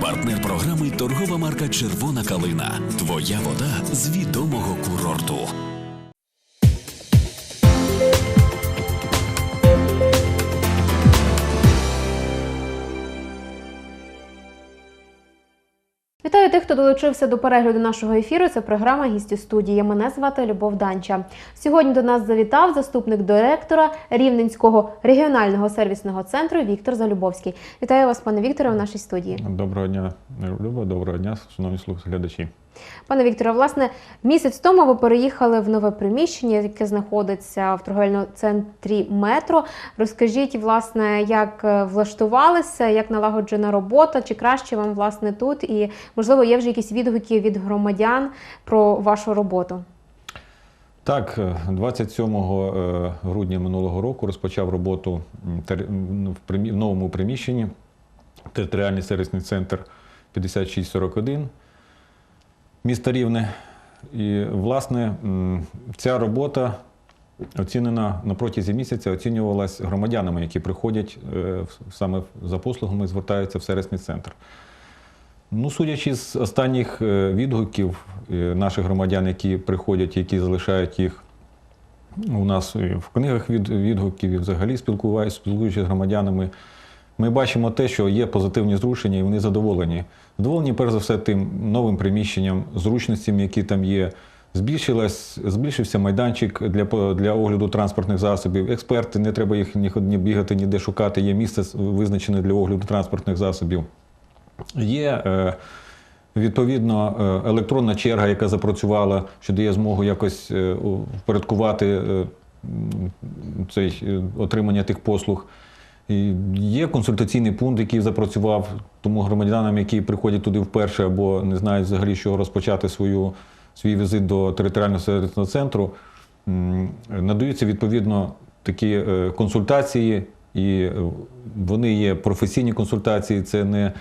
Партнер програми торгова марка Червона калина. Твоя вода з відомого курорту. Хто долучився до перегляду нашого ефіру. Це програма «Гісті студії. Мене звати Любов Данча. Сьогодні до нас завітав заступник директора Рівненського регіонального сервісного центру Віктор Залюбовський. Вітаю вас, пане Вікторе, в нашій студії. Доброго дня, Люба, доброго дня, шановні слухачі. Пане Вікторе, власне, місяць тому ви переїхали в нове приміщення, яке знаходиться в торговельному центрі метро. Розкажіть, власне, як е, влаштувалися, як налагоджена робота, чи краще вам власне тут? І можливо є вже якісь відгуки від громадян про вашу роботу. Так, е, 27 е, грудня минулого року розпочав роботу в новому приміщенні територіальний сервісний центр 5641 міста Рівне. І, власне, ця робота оцінена на протязі місяця, оцінювалась громадянами, які приходять е, саме за послугами, і звертаються в сервісний центр. Ну, судячи з останніх е, відгуків е, наших громадян, які приходять, які залишають їх у нас в книгах від, відгуків і взагалі спілкуючись з громадянами, ми бачимо те, що є позитивні зрушення, і вони задоволені. Задоволені, перш за все, тим новим приміщенням, зручностями, які там є. Збільшилась, збільшився майданчик для, для огляду транспортних засобів. Експерти, не треба їх ні, бігати, ніде шукати. Є місце визначене для огляду транспортних засобів. Є е, відповідно е, електронна черга, яка запрацювала, що дає змогу якось е, впорядкувати е, цей, отримання тих послуг. Є консультаційний пункт, який запрацював, тому громадянам, які приходять туди вперше або не знають взагалі, що розпочати свою, свій візит до територіального сервісного центру, надаються відповідно такі е, консультації, і е, вони є професійні консультації, це не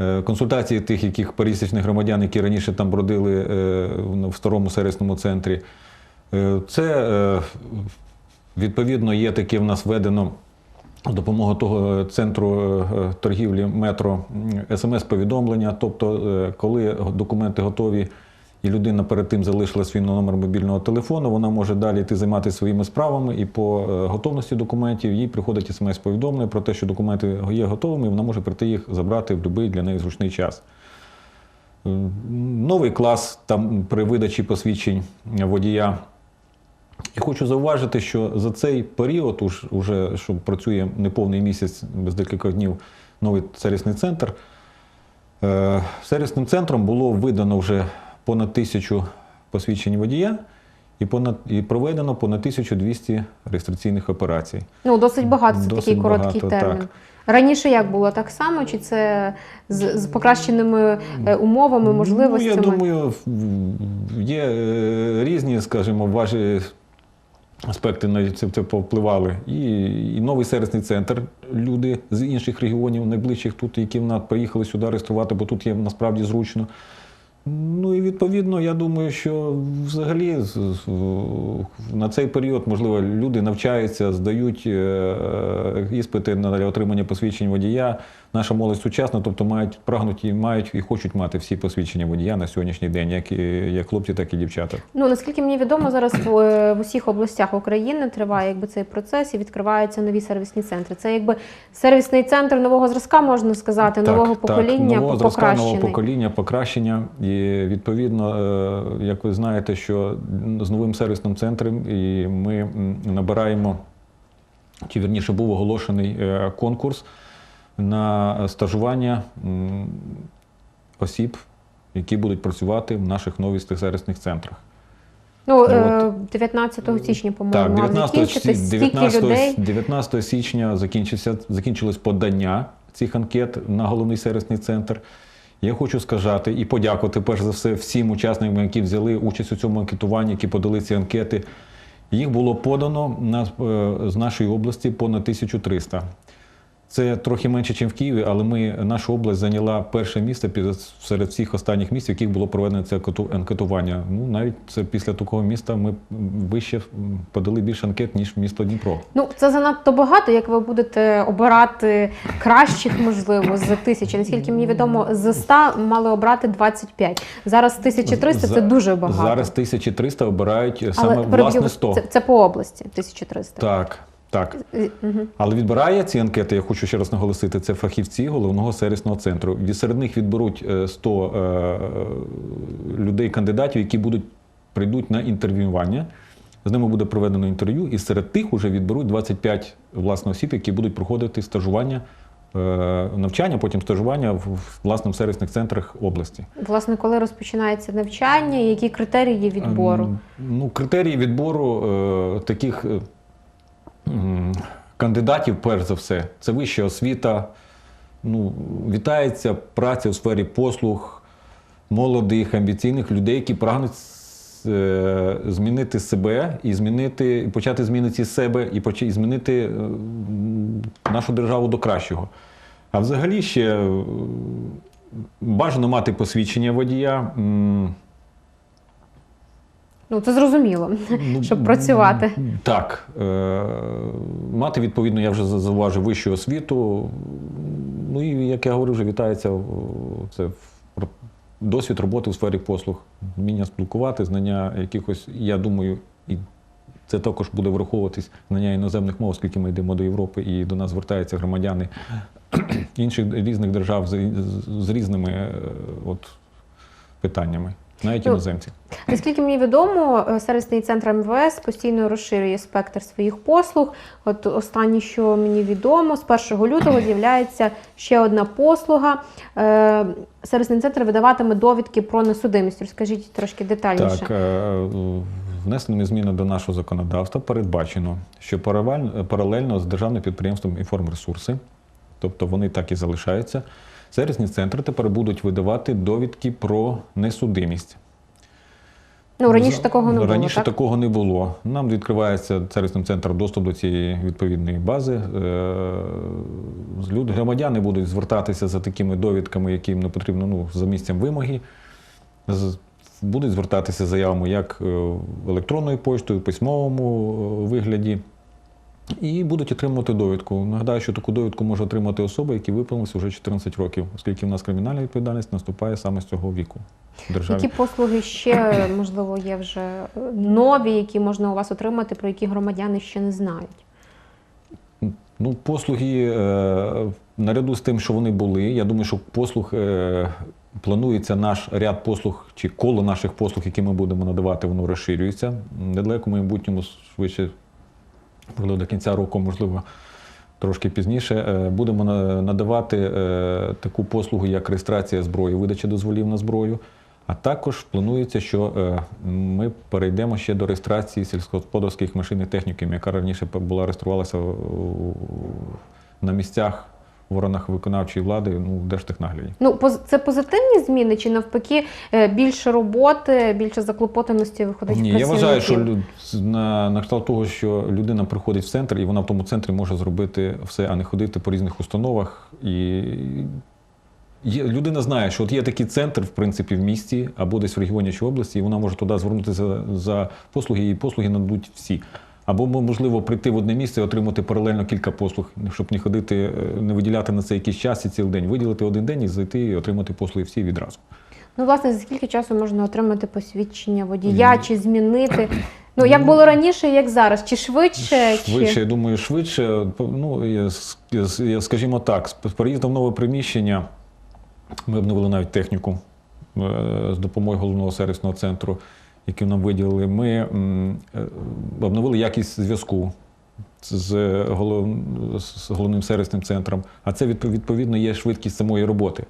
е, консультації тих, яких пересічних громадян, які раніше там бродили в- старому сервісному центрі. Це відповідно є таке в нас введено допомогою того е, центру е, торгівлі метро смс-повідомлення. Тобто, е, коли документи готові і людина перед тим залишила свій номер мобільного телефону, вона може далі йти займатися своїми справами, і по е, готовності документів їй приходить смс-повідомлення про те, що документи є готовими, і вона може прийти їх забрати в будь-який для неї зручний час. Е, Новий клас там при видачі посвідчень водія. І хочу зауважити, що за цей період, уж, уже, що працює неповний місяць без декілька днів новий сервісний центр, е, сервісним центром було видано вже понад тисячу посвідчень водія і, понад, і проведено понад 1200 реєстраційних операцій. Ну, досить багато це Досить такий короткий багато, термін. так. Раніше як було так само, чи це з, з покращеними е, умовами, можливостями? Ну, я думаю, є е, різні, скажімо, ваші аспекти на це, це повпливали. І, і новий сервісний центр. Люди з інших регіонів, найближчих тут, які в нас приїхали сюди реєструвати, бо тут є насправді зручно. Ну і відповідно, я думаю, що взагалі на цей період, можливо, люди навчаються, здають е, іспити на отримання посвідчень водія. Наша молодь сучасна, тобто мають прагнуть і мають і хочуть мати всі посвідчення водія на сьогоднішній день, як, і, як хлопці, так і дівчата. Ну наскільки мені відомо, зараз в, е, в усіх областях України триває якби цей процес і відкриваються нові сервісні центри. Це якби сервісний центр нового зразка, можна сказати, нового покоління, нового зразка, нового покоління, покращення. І відповідно, е, як ви знаєте, що з новим сервісним центром і ми набираємо, чи вірніше був оголошений е, конкурс на стажування осіб, які будуть працювати в наших нових сервісних центрах. Ну, Ну, е, 19 січня, Так, по-моєму, мав 19, закінчитись. 19, людей. 19 січня закінчилось подання цих анкет на головний сервісний центр. Я хочу сказати і подякувати перш за все всім учасникам, які взяли участь у цьому анкетуванні, які подали ці анкети. Їх було подано на, е, з нашої області понад 1300. Це трохи менше, ніж в Києві, але ми, наша область зайняла перше місце серед всіх останніх міст, в яких було проведено це анкету- анкетування. Ну, навіть це після такого міста ми вище подали більше анкет, ніж місто Дніпро. Ну, це занадто багато, як ви будете обирати кращих, можливо, з тисячі. Наскільки мені відомо, з 100 мали обрати 25. Зараз 1300 це дуже багато. Зараз 1300 обирають саме Але власне 100. Це, це по області 1300. Так, так. Але відбирає ці анкети, я хочу ще раз наголосити, це фахівці головного сервісного центру. Серед них відберуть е, 100 е, людей, кандидатів, які будуть прийдуть на інтерв'ювання. З ними буде проведено інтерв'ю, і серед тих вже відберуть 25 власне осіб, які будуть проходити стажування, е, навчання, потім стажування в власне сервісних центрах області. Власне, коли розпочинається навчання, які критерії відбору? Ем, Ну, критерії відбору е, таких е, кандидатів, перш за все, це вища освіта. Ну, вітається праця у сфері послуг молодих, амбіційних людей, які прагнуть е, змінити себе і змінити, почати зміни ці з себе, і змінити е, нашу державу до кращого. А взагалі ще бажано мати посвідчення водія. Ну, це зрозуміло, Ну, щоб працювати. Так. Е, мати, відповідно, я вже зауважив вищу освіту. Ну і, як я говорив, вже вітається це в- досвід роботи у сфері послуг, вміння спілкувати, знання якихось, я думаю, і це також буде враховуватись знання іноземних мов, оскільки ми йдемо до Європи і до нас звертаються громадяни інших різних держав з, з- з різними е, от, питаннями, навіть Ну, іноземці. Наскільки мені відомо, е, сервісний центр МВС постійно розширює спектр своїх послуг. От останнє, що мені відомо, з 1 лютого з'являється ще одна послуга. Е, Сервісний центр видаватиме довідки про несудимість. Розкажіть трошки детальніше. Так, е, внесеними зміни до нашого законодавства передбачено, що паралельно з державним підприємством «Інформресурси», тобто вони так і залишаються, сервісні центри тепер будуть видавати довідки про несудимість. Ну раніше такого не було. Раніше так? такого не було. Нам відкривається сервісним центром доступ до цієї відповідної бази. Е, Люди, громадяни будуть звертатися за такими довідками, які їм не потрібно ну, за місцем вимоги. Будуть звертатися з заявами як е, електронною поштою, письмовому е, вигляді. І будуть отримувати довідку. Нагадаю, що таку довідку може отримати особа, які виповнилися вже 14 років, оскільки в нас кримінальна відповідальність наступає саме з цього віку державі. Які послуги ще можливо є вже нові, які можна у вас отримати, про які громадяни ще не знають? Ну, послуги е, наряду з тим, що вони були. Я думаю, що послуг е, планується наш ряд послуг чи коло наших послуг, які ми будемо надавати, воно розширюється. В недалекому майбутньому швидше можливо, до кінця року, можливо, трошки пізніше. е, Будемо надавати е, таку послугу, як реєстрація зброї, видача дозволів на зброю. А також планується, що е, ми перейдемо ще до реєстрації сільськогосподарських машин і техніки, яка раніше була реєструвалася на місцях в органах виконавчої влади, ну, в Держтехнагляді. Ну, це позитивні зміни, чи навпаки е, більше роботи, більше заклопотаності виходить Ні, я вважаю, що на, на кшталт того, що людина приходить в центр, і вона в тому центрі може зробити все, а не ходити по різних установах. І є, людина знає, що от є такий центр, в принципі, в місті або десь в регіоні чи області, і вона може туди звернутися за послуги, і послуги нададуть всі. Або можливо прийти в одне місце і отримати паралельно кілька послуг, щоб не ходити, е, не виділяти на це якийсь час і цілий день. Виділити один день і зайти і отримати послуги всі відразу. Ну, власне, за скільки часу можна отримати посвідчення водія, чи змінити? Ну, як було раніше, як зараз? Чи швидше? Швидше, Чи... я думаю, швидше. Ну, я я скажімо так, з переїздом нове приміщення ми обновили навіть техніку е, з допомогою головного сервісного центру, який нам виділили. Ми е, обновили якість зв'язку з, голов... з головним сервісним центром, а це відповідно є швидкість самої роботи.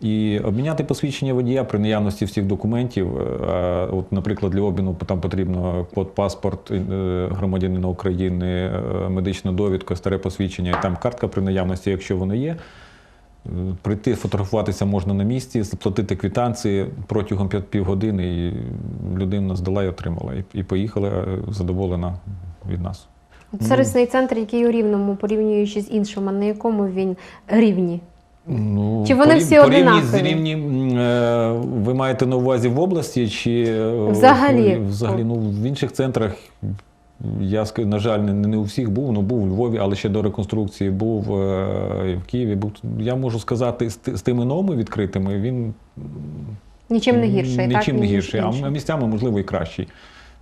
І обміняти посвідчення водія при наявності всіх документів. е, От, наприклад, для обміну там потрібно код паспорт е, громадянина України, медична довідка, старе посвідчення, і там картка при наявності, якщо воно є. Прийти фотографуватися можна на місці, заплатити квитанції протягом півгодини, і людина здала і отримала. І, поїхала е, задоволена від нас. Сервісний центр, який у рівному, порівнюючи з іншими, на якому він рівні? Ну, Чи вони порів- всі порівні з рівні, е, ви маєте на увазі в області чи е, Взагалі. взагалі ну, в інших центрах? Я на жаль, не, не у всіх був, ну був у Львові, але ще до реконструкції був е, в Києві. Був я можу сказати, з, з тими новими відкритими він Нічим не гірший, так? Не гірший, а місцями, можливо, і кращий.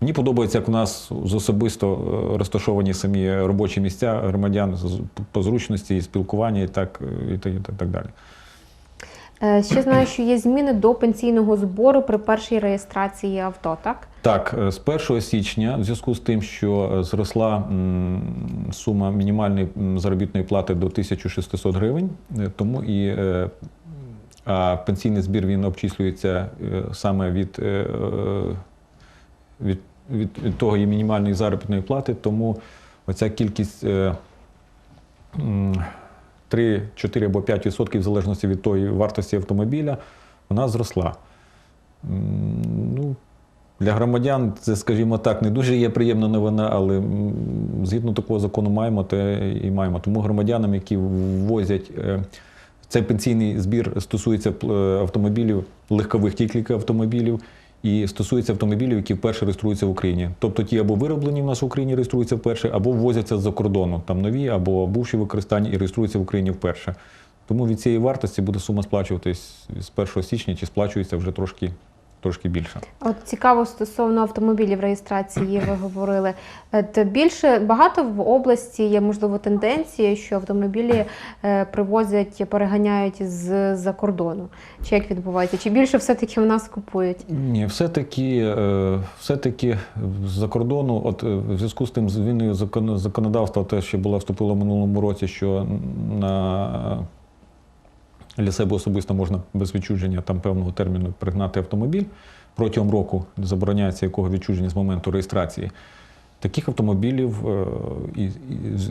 Мені подобається, як у нас з особисто е, розташовані самі робочі місця громадян по зручності і спілкування, і так, і так, і так далі. Е, Ще знаю, що є зміни до пенсійного збору при першій реєстрації авто, так? Так, е, з 1 січня, в зв'язку з тим, що е, зросла сума мінімальної заробітної плати до 1600 гривень, е, тому і а пенсійний збір він обчислюється саме від, від, від, від того і мінімальної заробітної плати, тому оця кількість е, 3, 4 або 5 відсотків в залежності від тої вартості автомобіля, вона зросла. Ну, для громадян це, скажімо так, не дуже є приємна новина, але згідно такого закону маємо, те і маємо. Тому громадянам, які ввозять е, цей пенсійний збір стосується е, автомобілів, легкових тільки автомобілів, і стосується автомобілів, які вперше реєструються в Україні. Тобто ті або вироблені в нас в Україні реєструються вперше, або ввозяться з-за кордону, там нові, або бувші в використанні і реєструються в Україні вперше. Тому від цієї вартості буде сума сплачуватись з 1 січня, чи сплачується вже трошки, трошки більше. От цікаво стосовно автомобілів реєстрації, ви говорили. Е, То більше багато в області є можливо тенденції, що автомобілі е, привозять, переганяють з-за кордону. Чи як відбувається? Чи більше все-таки в нас купують? Ні, все-таки, е, все-таки з-за кордону, от е, в зв'язку з тим зміною закон- законодавства, те, що було вступило в минулому році, що на для себе особисто можна без відчуження там певного терміну пригнати автомобіль протягом року, забороняється якого відчуження з моменту реєстрації. Таких автомобілів е,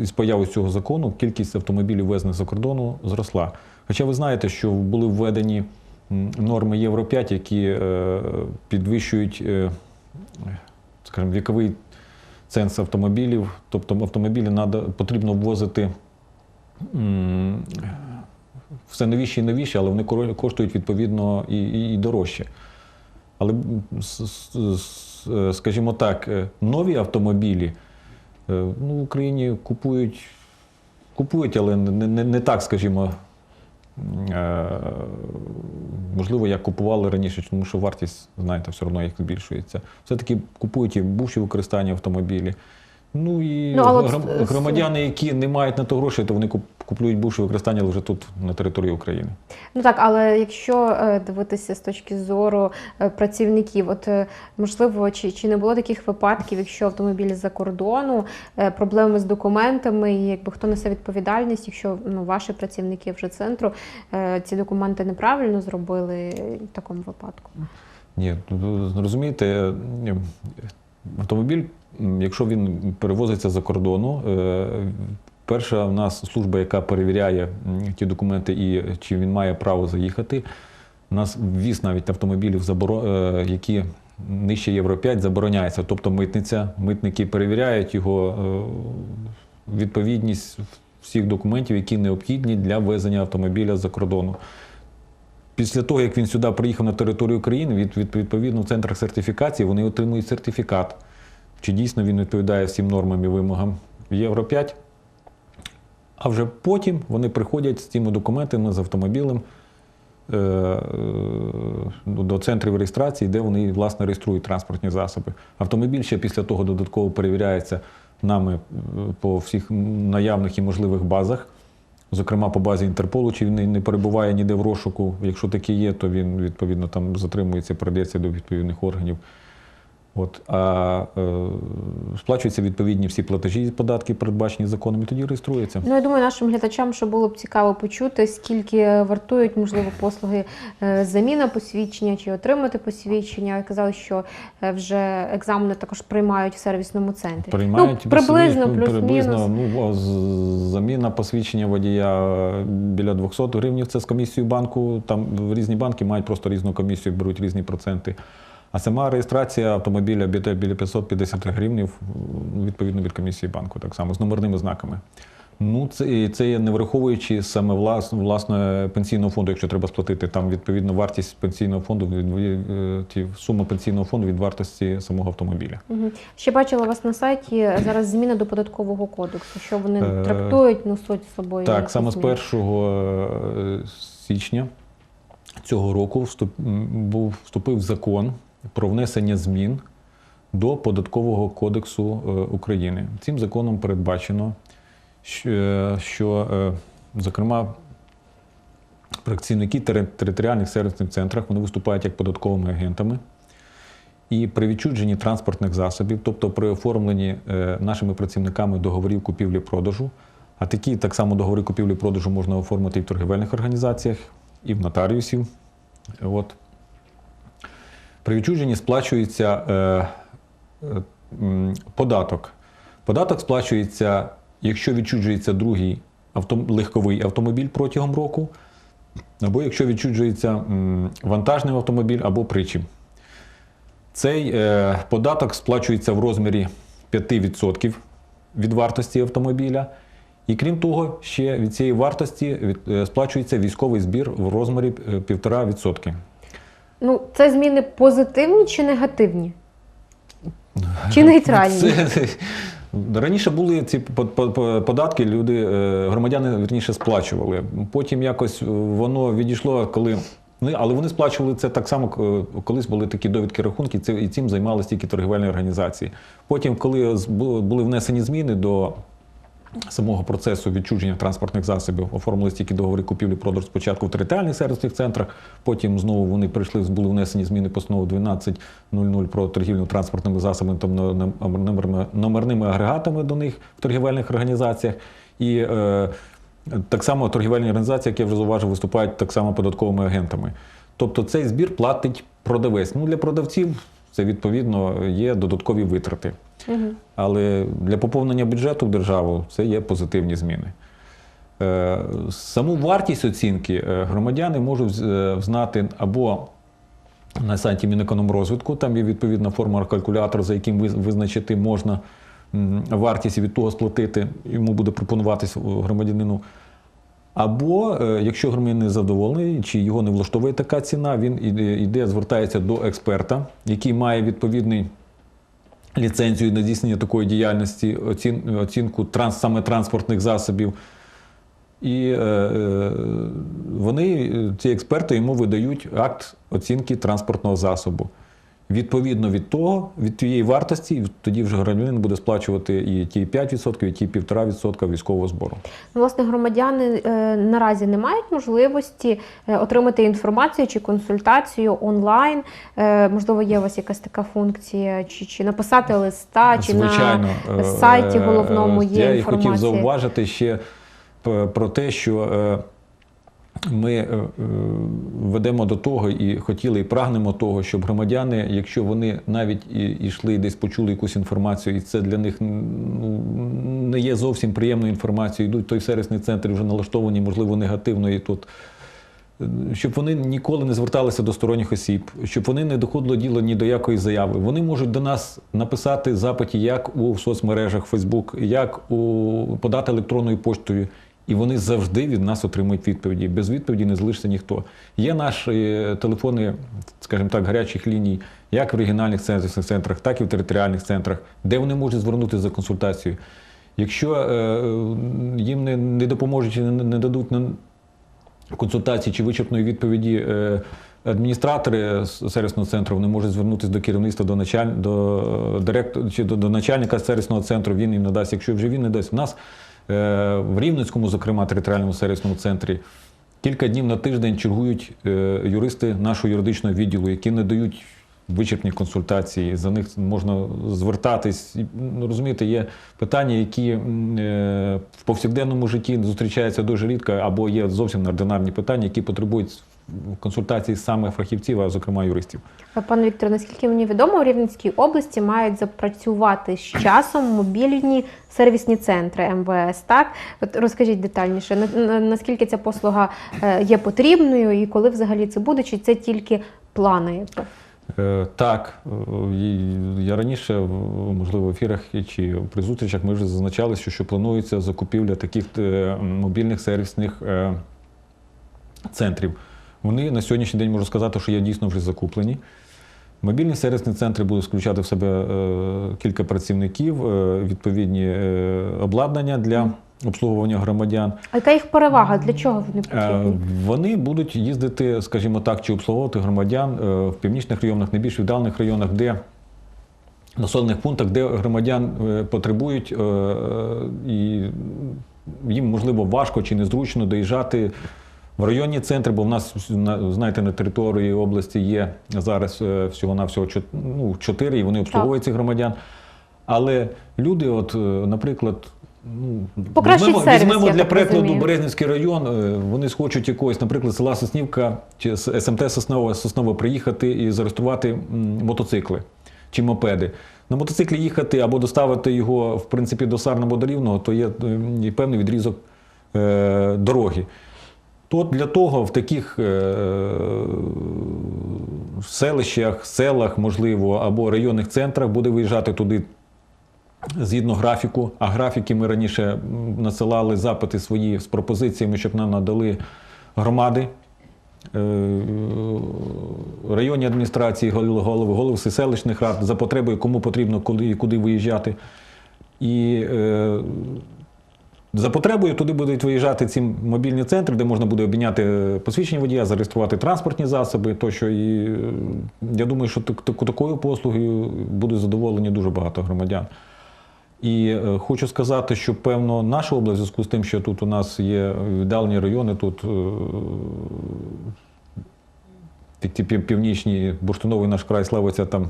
із появою цього закону кількість автомобілів, ввезених за кордону, зросла. Хоча ви знаєте, що були введені норми Євро 5, які е, підвищують, е, скажімо, віковий ценз автомобілів. Тобто автомобілі потрібно ввозити все новіші і новіші, але вони коштують відповідно і, і, і дорожче. Але, скажімо так, е, нові автомобілі е, ну, в Україні купують, купують, але не, не, не так, скажімо, е, можливо, як купували раніше, тому що вартість, знаєте, все одно їх збільшується. Все-таки купують і бувші використання автомобілі. Ну і Ну, але от громадяни, які не мають на то грошей, то вони куп- куплюють бувші використання вже тут, на території України. Ну так, але якщо е, дивитися з точки зору е, працівників, от е, можливо, чи, чи не було таких випадків, якщо автомобіль з-за кордону, проблеми з документами, і якби хто несе відповідальність, якщо ну, ваші працівники вже центру ці документи неправильно зробили в такому випадку? Ні, ну, розумієте, автомобіль, якщо він перевозиться за кордону, е, перша в нас служба, яка перевіряє ті документи і чи він має право заїхати. У нас ввіз навіть автомобілів, е, які нижче Євро 5, забороняється. Тобто митниця, митники перевіряють його е, відповідність всіх документів, які необхідні для ввезення автомобіля за кордону. Після того, як він сюди приїхав на територію України, від, від, відповідно в центрах сертифікації вони отримують сертифікат. Чи дійсно він відповідає всім нормам і вимогам Євро 5. А вже потім вони приходять з цими документами з автомобілем е, е, до центрів реєстрації, де вони власне реєструють транспортні засоби. Автомобіль ще після того додатково перевіряється нами е, по всіх наявних і можливих базах. Зокрема, по базі Інтерполу, чи він не перебуває ніде в розшуку. Якщо таке є, то він відповідно там затримується, передається до відповідних органів. От, а е, сплачуються відповідні всі платежі, податки, передбачені законом, і тоді реєструється. Ну, я думаю, нашим глядачам, що було б цікаво почути, скільки вартують, можливо, послуги е, заміна посвідчення чи отримати посвідчення. Казали, що е, вже екзамени також приймають в сервісному центрі. Приймають ну, приблизно, без- приблизно плюс-мінус. ну, заміна посвідчення водія е, біля 200 гривень. Це з комісією банку. Там різні банки мають просто різну комісію, беруть різні проценти. А сама реєстрація автомобіля біля біля 550 гривнів, відповідно від комісії банку, так само з номерними знаками. Ну, це, це є не враховуючи саме влас, власне пенсійного фонду, якщо треба сплатити там відповідно вартість пенсійного фонду, від- е, ті, сума пенсійного фонду від вартості самого автомобіля. Мгм. Ще бачила вас на сайті зараз зміни до податкового кодексу, що вони Е, трактують, несуть з собою. Так, саме з 1 січня цього року вступ, був, вступив закон про внесення змін до Податкового кодексу е, України. Цим законом передбачено, що, е, що е, зокрема, працівники територіальних сервісних центрах вони виступають як податковими агентами. І при відчудженні транспортних засобів, тобто при оформленні нашими працівниками договорів купівлі-продажу, а такі так само договори купівлі-продажу можна оформити і в торгівельних організаціях, і в нотаріусів. От. При відчуженні сплачується е, е, податок. Податок сплачується, якщо відчуджується другий авто, легковий автомобіль протягом року, або якщо відчуджується м, вантажний автомобіль або причіп. Цей е, податок сплачується в розмірі 5% від вартості автомобіля. І крім того, ще від цієї вартості е, сплачується військовий збір в розмірі е, 1,5%. Ну, це зміни позитивні чи негативні? Чи нейтральні? Це, раніше були ці по- по- по- податки, люди, е, громадяни вірніше сплачували. Потім якось воно відійшло, коли. Ну, але вони сплачували це так само, е, колись були такі довідки рахунки, і цим займалися тільки торгівельні організації. Потім, коли були внесені зміни до самого процесу відчуження транспортних засобів, оформились тільки договори купівлі-продажу спочатку в територіальних сервісних центрах, потім знову вони прийшли, були внесені зміни постанови 12.00 про торгівлю транспортними засобами та номерними, номерними агрегатами до них в торгівельних організаціях. І е, так само торгівельні організації, як я вже зауважив, виступають так само податковими агентами. Тобто цей збір платить продавець. Ну, для продавців це відповідно є додаткові витрати. Але для поповнення бюджету в державу це є позитивні зміни. Е, Саму вартість оцінки е, громадяни можуть е, знати або на сайті Мінекономрозвитку, там є відповідна форма калькулятор, за яким виз- визначити можна вартість і від того сплатити, йому буде пропонуватись громадянину. Або, якщо громадянин не задоволений, чи його не влаштовує така ціна, він іде звертається до експерта, який має відповідний ліцензію на здійснення такої діяльності, оцін, оцінку транс, саме транспортних засобів. І е, е, вони, ці експерти, йому видають акт оцінки транспортного засобу. Відповідно від того, від тієї вартості, тоді вже громадянин буде сплачувати і ті 5%, і ті 1,5% військового збору. Ну, Власне, громадяни е, наразі не мають можливості е, отримати інформацію чи консультацію онлайн. Е, можливо, є у вас якась така функція, чи, чи написати листа, чи Звичайно, на сайті головному є я інформація. хотів зауважити ще про те, що ми е, е, ведемо до того і хотіли, і прагнемо того, щоб громадяни, якщо вони навіть і десь почули якусь інформацію, і це для них ну, не є зовсім приємною інформацією, йдуть той сервісний центр вже налаштовані, можливо, негативно і тут. Щоб вони ніколи не зверталися до сторонніх осіб, щоб вони не доходило діло ні до якої заяви. Вони можуть до нас написати запиті як у соцмережах Facebook, як у подати електронною поштою, і вони завжди від нас отримують відповіді. Без відповіді не залишиться ніхто. Є наші телефони, скажімо так, гарячих ліній, як в регіональних сервісних центрах, так і в територіальних центрах, де вони можуть звернутися за консультацією. Якщо е, їм не, не допоможуть чи не, дадуть на консультації чи вичерпної відповіді е, адміністратори сервісного центру вони можуть звернутися до керівництва, до началь... до директора чи до, до начальника сервісного центру. Він їм надасть. Якщо вже він не дасть, у нас е, в Рівненському, зокрема, територіальному сервісному центрі. Кілька днів на тиждень чергують е, юристи нашого юридичного відділу, які не дають вичерпні консультації. За них можна звертатись. Ну, Розумієте, є питання, які е, в повсякденному житті зустрічаються дуже рідко, або є зовсім неординарні питання, які потребують консультації саме фахівців, а зокрема юристів. Пане Вікторе, наскільки мені відомо, у Рівненській області мають запрацювати з часом мобільні сервісні центри МВС. Так, от розкажіть детальніше, на- на- наскільки ця послуга е, є потрібною і коли взагалі це буде, чи це тільки плани? Е, Так, е, я раніше, можливо, в ефірах чи при зустрічах ми вже зазначали, що, що планується закупівля таких мобільних сервісних центрів. Вони на сьогоднішній день можу сказати, що є дійсно вже закуплені. Мобільні сервісні центри будуть включати в себе е, кілька працівників, е, відповідні е, обладнання для обслуговування громадян. А яка їх перевага? Для чого вони потрібні? Вони будуть їздити, скажімо так, чи обслуговувати громадян в північних районах, найбільш віддалених районах, де населених пунктах, де громадян потребують, і їм можливо важко чи незручно доїжджати в районні центри, бо в нас на- знаєте, на території області є зараз е, всього-навсього чот- ну, чотири, і вони обслуговують цих громадян. Але люди, от, е, наприклад, ну, Покращить візьмемо, сервіс, візьмемо для прикладу розумію. Березнівський район, е, вони схочуть якогось, наприклад, села Соснівка чи СМТ Соснова, Соснова приїхати і зареєструвати мотоцикли чи мопеди. На мотоциклі їхати або доставити його, в принципі, до Сарна або до Рівного, то є певний відрізок е, дороги. То для того в таких е, селищах, селах, можливо, або районних центрах буде виїжджати туди згідно графіку. А графіки ми раніше м, надсилали запити свої з пропозиціями, щоб нам надали громади. е, Районні адміністрації, голови, голови, селищних рад за потребою, кому потрібно куди куди виїжджати. І е, за потребою туди будуть виїжджати ці мобільні центри, де можна буде обміняти посвідчення водія, зареєструвати транспортні засоби. Тощо. І е, я думаю, що так- так- такою послугою будуть задоволені дуже багато громадян. І е, хочу сказати, що певно наша область, в зв'язку з тим, що тут у нас є віддалені райони, тут е, ті північні бурштиновий наш край славиться там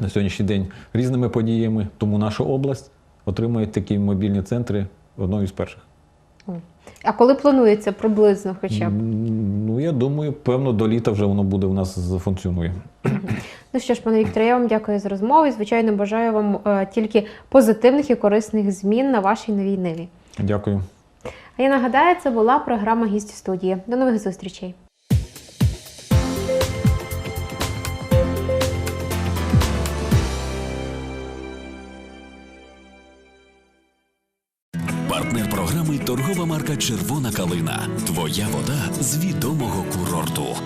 на сьогоднішній день різними подіями. Тому наша область отримує такі мобільні центри одною з перших. А коли планується приблизно хоча б? Ну, я думаю, певно, до літа вже воно буде у нас зафункціонує. Ну що ж, пане Вікторе, я вам дякую за розмову. і, Звичайно, бажаю вам е, тільки позитивних і корисних змін на вашій новій ниві. Дякую. А я нагадаю, це була програма «Гість студії. До нових зустрічей. Марка Червона калина. Твоя вода з відомого курорту.